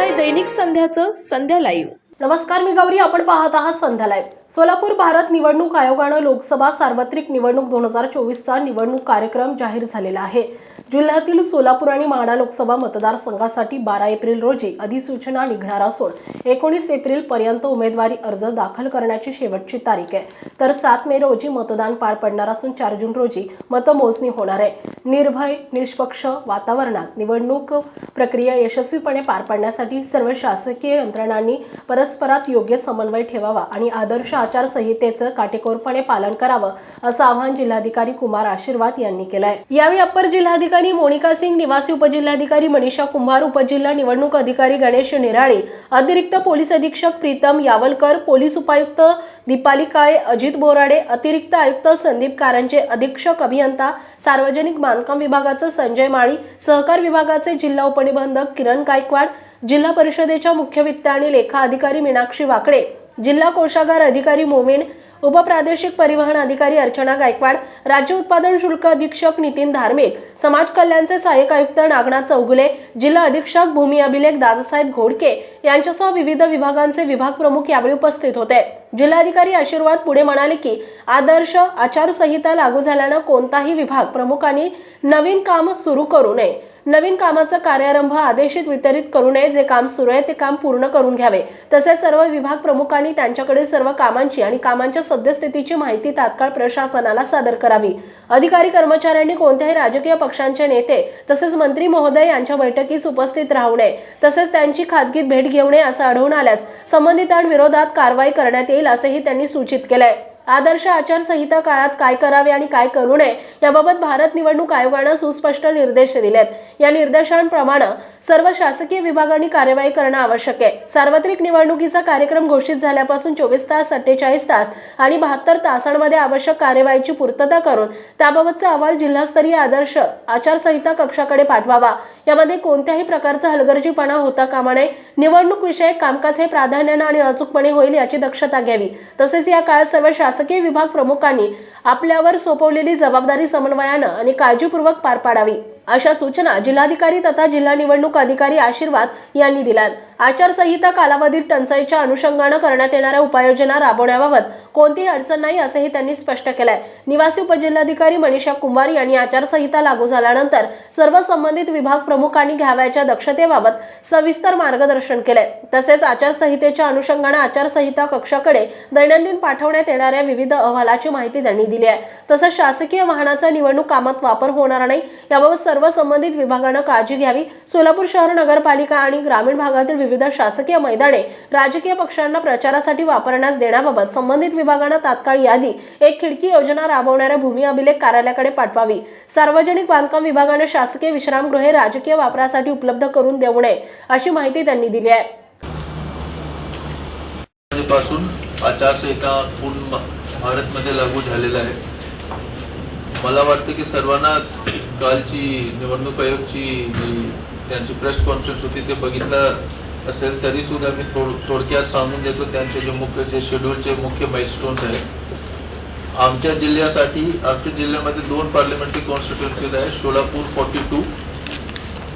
आहे दैनिक संध्याचं संध्या लाईव्ह नमस्कार मी गौरी आपण पाहत आहात संध्या लाईव्ह सोलापूर भारत निवडणूक आयोगानं लोकसभा सार्वत्रिक निवडणूक दोन हजार चोवीसचा निवडणूक कार्यक्रम जाहीर झालेला आहे. जिल्ह्यातील सोलापूर आणि माढा लोकसभा मतदारसंघासाठी बारा एप्रिल रोजी अधिसूचना निघणार असून एकोणीस एप्रिल पर्यंत उमेदवारी अर्ज दाखल करण्याची शेवटची तारीख आहे. तर सात मे रोजी मतदान पार पडणार असून चार जून रोजी मतमोजणी होणार आहे. निर्भय निष्पक्ष वातावरणात निवडणूक प्रक्रिया यशस्वीपणे पार पाडण्यासाठी सर्व शासकीय यंत्रणांनी परस्परात योग्य समन्वय ठेवावा आणि आदर्श आचारसंहितेचं काटेकोरपणे पालन करावं असं आवाहन जिल्हाधिकारी कुमार आशीर्वाद यांनी केलंय. यावेळी अप्पर जिल्हाधिकारी मोनिका सिंग निवासी उपजिल्हाधिकारी मनीषा कुंभार उपजिल्हा निवडणूक अधिकारी गणेश निराळे अतिरिक्त पोलीस अधीक्षक प्रीतम यावलकर पोलीस उपायुक्त दीपाली काळे अजित बोराडे अतिरिक्त आयुक्त संदीप कारंजे अधीक्षक अभियंता सार्वजनिक बांधकाम विभागाचे संजय माळी सहकार विभागाचे जिल्हा उपनिबंधक किरण गायकवाड जिल्हा परिषदेच्या मुख्य वित्त आणि लेखा अधिकारी मीनाक्षी वाकडे जिल्हा कोषागार अधिकारी मोमेन उपप्रादेशिक परिवहन अधिकारी अर्चना गायकवाड राज्य उत्पादन शुल्क अधीक्षक नितीन धार्मिक समाज कल्याणचे सहाय्यक आयुक्त नागनाथ चौगुले जिल्हा अधीक्षक भूमी अभिलेख दादासाहेब घोडके यांच्यासह विविध विभागांचे विभाग प्रमुख यावेळी उपस्थित होते. जिल्हाधिकारी आशीर्वाद पुढे म्हणाले की आदर्श आचारसंहिता लागू झाल्यानं कोणताही विभाग प्रमुखांनी नवीन काम सुरू करू नये. नवीन कामाचा कार्यारंभ आदेशित वितरित करू नये जे काम सुरू आहे ते काम पूर्ण करून घ्यावे. तसेच सर्व विभाग प्रमुखांनी त्यांच्याकडे सर्व कामांची आणि कामांच्या सद्यस्थितीची माहिती तात्काळ प्रशासनाला सादर करावी. अधिकारी कर्मचाऱ्यांनी कोणत्याही राजकीय पक्षांचे नेते तसेच मंत्री महोदय यांच्या बैठकीस उपस्थित राहू नये. तसेच त्यांची खासगी भेट घेऊ नये असं आढळून आल्यास संबंधितांविरोधात कारवाई करण्यात येईल असेही त्यांनी सूचित केलंय. आदर्श आचारसंहिता काळात काय करावे आणि काय करू नये याबाबत भारत निवडणूक आयोगानं सुस्पष्ट निर्देश दिलेत. या निर्देशांप्रमाणे सर्व शासकीय विभागांनी कार्यवाही करणं आवश्यक आहे. सार्वत्रिक निवडणुकीचा कार्यक्रम घोषित झाल्यापासून चोवीस तास अठ्ठेचाळीस तास आणि बहात्तर तासांमध्ये आवश्यक कार्यवाहीची पूर्तता करून त्याबाबतचा अहवाल जिल्हास्तरीय आदर्श आचारसंहिता कक्षाकडे पाठवावा. यामध्ये कोणत्याही प्रकारचा हलगर्जीपणा होता कामा नये निवडणूक विषयक कामकाज हे प्राधान्यानं आणि अचूकपणे होईल याची दक्षता घ्यावी. तसेच या काळात सर्व शासकीय विभाग प्रमुखांनी आपल्यावर सोपवलेली जबाबदारी समन्वयानं आणि काळजीपूर्वक पार पाडावी. अशा सूचना जिल्हाधिकारी तथा जिल्हा निवडणूक अधिकारी आशीर्वाद यांनी दिल्यात. आचारसंहिता कालावधीत टंचाईच्या अनुषंगानं करण्यात येणाऱ्या उपाययोजना राबवण्याबाबत कोणतीही अडचण नाही असंही त्यांनी स्पष्ट केलंय. निवासी उपजिल्हाधिकारी मनीषा कुंभार यांनी आचारसंहिता लागू झाल्यानंतर सर्व संबंधित विभाग प्रमुखांनी घ्यावयाच्या दक्षतेबाबत सविस्तर मार्गदर्शन केलंय. तसेच आचारसंहितेच्या अनुषंगानं आचारसंहिता कक्षाकडे दैनंदिन पाठवण्यात येणाऱ्या विविध अहवालाची माहिती त्यांनी दिली आहे. तसंच शासकीय वाहनाचा निवडणूक कामात वापर होणार नाही याबाबत सर्व संबंधित विभागानं काळजी घ्यावी. सोलापूर शहर नगरपालिका आणि ग्रामीण भागातील विविध शासकीय मैदाने राजकीय पक्षांना प्रचारासाठी वापरण्यास देण्याबाबत संबंधित विभागानं तात्काळ यादी एक खिडकी योजना राबवणाऱ्या भूमी अभिलेख कार्यालयाकडे पाठवावी. सार्वजनिक बांधकाम विभागाने शासकीय विश्रामगृहे राजकीय वापरासाठी उपलब्ध करून देऊ नये अशी माहिती त्यांनी दिली आहे. पासून आचारसंहिता पूर्ण भारतमध्ये लागू झालेला आहे. मला वाटतं की सर्वांनाच कालची निवडणूक आयोगची जी त्यांची प्रेस कॉन्फरन्स होती ते बघितलं असेल तरी सुद्धा मी थोड थोडक्यात सांगून देतो त्यांचे जे मुख्य जे शेड्यूलचे मुख्य माइलस्टोन्स आहेत. आमच्या जिल्ह्यासाठी आमच्या जिल्ह्यामध्ये दोन पार्लमेंटरी कॉन्स्टिट्युएन्सीज आहे Solapur forty two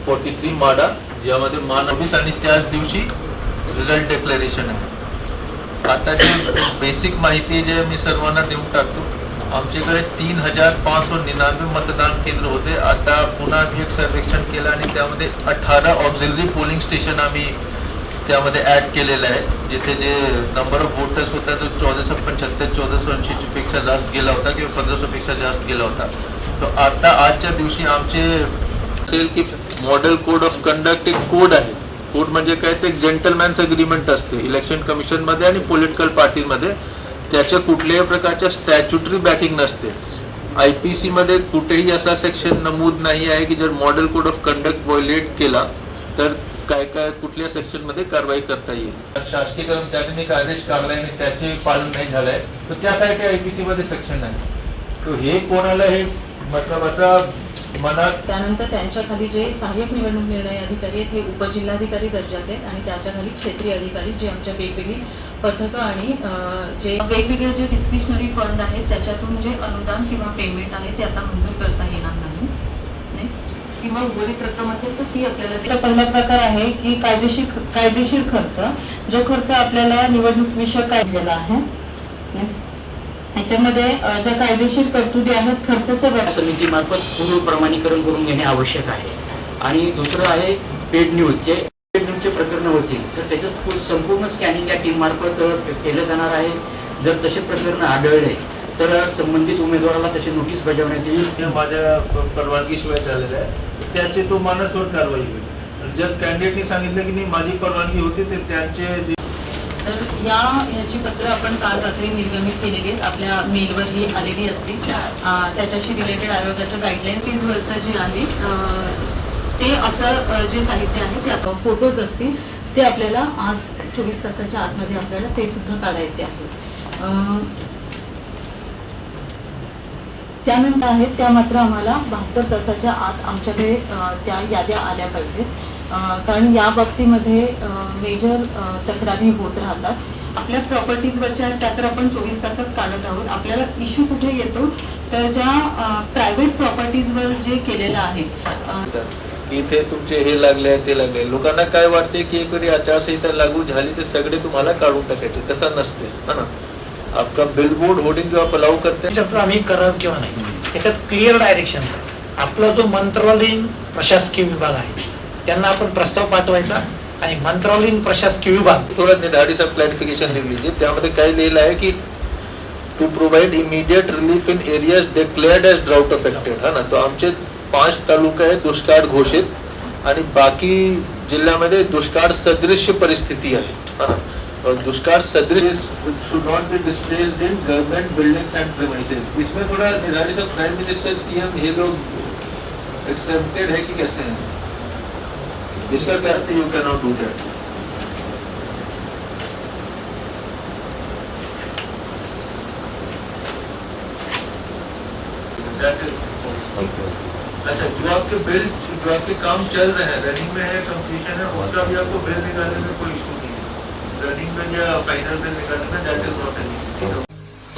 forty three Madha ज्यामध्ये मान आणि त्याच दिवशी रिझल्ट डिक्लेरेशन आहे. आता जी बेसिक माहिती जे मी सर्वांना देऊन टाकतो आमच्याकडे तीन हजार पाचशे निन्यानवे मतदान केंद्र होते. आता पुन्हा एक सर्वेक्षण केलं आणि त्यामध्ये अठरा ऑक्झिलरी पोलिंग स्टेशन आम्ही त्यामध्ये ऍड केलेलं आहे. जिथे जे नंबर ऑफ वोटर्स होता तो चौदाशे पंच्याहत्तर चौदाशे ऐंशीच्या पेक्षा जास्त गेला होता किंवा पंधराशेपेक्षा जास्त गेला होता. तर आता आजच्या दिवशी आमचे असेल की मॉडेल कोड ऑफ कंडक्ट एक कोड आहे. कोड म्हणजे काय? ते जेंटलमॅन्स अग्रीमेंट असते. इलेक्शन कमिशनमध्ये आणि पॉलिटिकल पार्टीमध्ये त्याच्या कुठल्याही प्रकारच्या स्टॅच्युटरी बॅकिंग नसते. आय पी सी मध्ये कुठेही असा सेक्शन नमूद नाही आहे की जर model code of conduct violate केला तर काय काय कुठल्या सेक्शनमध्ये कारवाई करता येईल? शासकीय कर्मचाऱ्यांनी एक आदेश काढलाय आणि त्याचे पालन नाही झालंय तर त्यासाठी आय पी सी मध्ये सेक्शन आहे तर हे कोणाला हे मतलब असं मनात त्यानंतर त्यांच्या खाली जे सहाय्यक निवडणूक निर्णय अधिकारी आहेत हे उपजिल्हाधिकारी दर्जाचे आहेत आणि त्याच्याखाली क्षेत्रीय अधिकारी जे आमच्या वेगवेगळी पथकं आणि जे वेगवेगळे जे डिस्क्रिशनरी फंड आहेत त्याच्यातून जे अनुदान किंवा पेमेंट आहे ते आता मंजूर करता येणार नाही. नेक्स्ट किंवा उर्वरित रक्कम असेल तर ती आपल्याला पहिला प्रकार आहे की कायदेशीर कायदेशीर खर्च जो खर्च आपल्याला निवडणूक विषयक काढलेला आहे. Next. याच्यामध्ये अ, ज्या कायदेशीर तरतुदी आहेत खर्चाच्या बाबतीत. समितीमार्फत पूर्व प्रमाणीकरण करून घेणे आवश्यक आहे. आणि दुसरं आहे पेड न्यूज जे पेड न्यूजचे प्रकरण होतील तर त्याचं संपूर्ण स्कॅनिंग या टीम मार्फत अ, के- केलं जाणार आहे. जर तसे प्रकरण आढळले तर संबंधित उमेदवाराला तशी नोटीस बजावण्यात येईल. हे माझ्या परवानगीशिवाय झालेलं आहे. त्याची तो मानसवर कारवाई होईल. जर कॅन्डिडेटनी सांगितलं की नाही माझी परवानगी होती ते त्यांचे जे तर या याची पत्र आपण काल रात्री निर्गमित केलेली आहेत. आपल्या मेलवर ही आलेली असतील. त्याच्याशी रिलेटेड आयोगाचं गाईडलाईन फीजवरचं जे आहे ते असं जे साहित्य आहे ते आपण फोटोज असतील ते आपल्याला आज चोवीस तासाच्या आतमध्ये आपल्याला ते सुद्धा काढायचे आहे. त्यानंतर आहेत त्या मात्र आम्हाला बहात्तर तासाच्या आत आमच्याकडे त्या याद्या आल्या पाहिजेत. कारण या बाबतीमध्ये मेजर तक्रारी होत राहतात. आपल्या प्रॉपर्टीजवरच्या त्या तर आपण चोवीस तासात काढत आहोत. आपल्याला इश्यू कुठे येतो? तर ज्या प्रायव्हेट प्रॉपर्टीजवर जे केलेलं आहे की इथे तुमचे हे लागले ते लागले. लोकांना काय वाटते की एक जरी आचारसंहिता लागू झाली तर सगळे तुम्हाला काढून टाकायचे. तसं नसते. है ना? आपका बिलबोर्ड होर्डिंग जेव्हा आप अलाउ करते. हैं, त्याच्यात आम्ही करार किंवा नाही. त्याच्यात क्लिअर डायरेक्शन आहे आपला जो मंत्रालयीन प्रशासकीय विभाग आहे त्यांना आपण प्रस्ताव पाठवायचा आणि मंत्रालयीन प्रशासकीय विभाग. थोडं निधाडीचं क्लॅरिफिकेशन लिहिलं लीजिए त्यामध्ये काय लिहिलं आहे की to provide immediate relief in areas declared as drought affected हा ना तो आमचे पाच तालुका आहेत दुष्काळ घोषित. आणि बाकी जिल्ह्यामध्ये दुष्काळ सदृश्य परिस्थिती आहे. हा दुष्काळ सदृश should not be displaced in government buildings and इसमें थोड़ा से प्राइम मिनिस्टर सीएम ये लोग एक्सेप्टेड है कि कैसे? हैं इसका क्या अर्थ you can not do that That अच्छा जो आपके बिल जो आपके काम चल रहे हैं रनिंग में है कंप्लीशन है, उसका भी आपको बिल निकालने में कोई इशू नहीं है। रनिंग में या फाइनल बिल निकालने में that is not an issue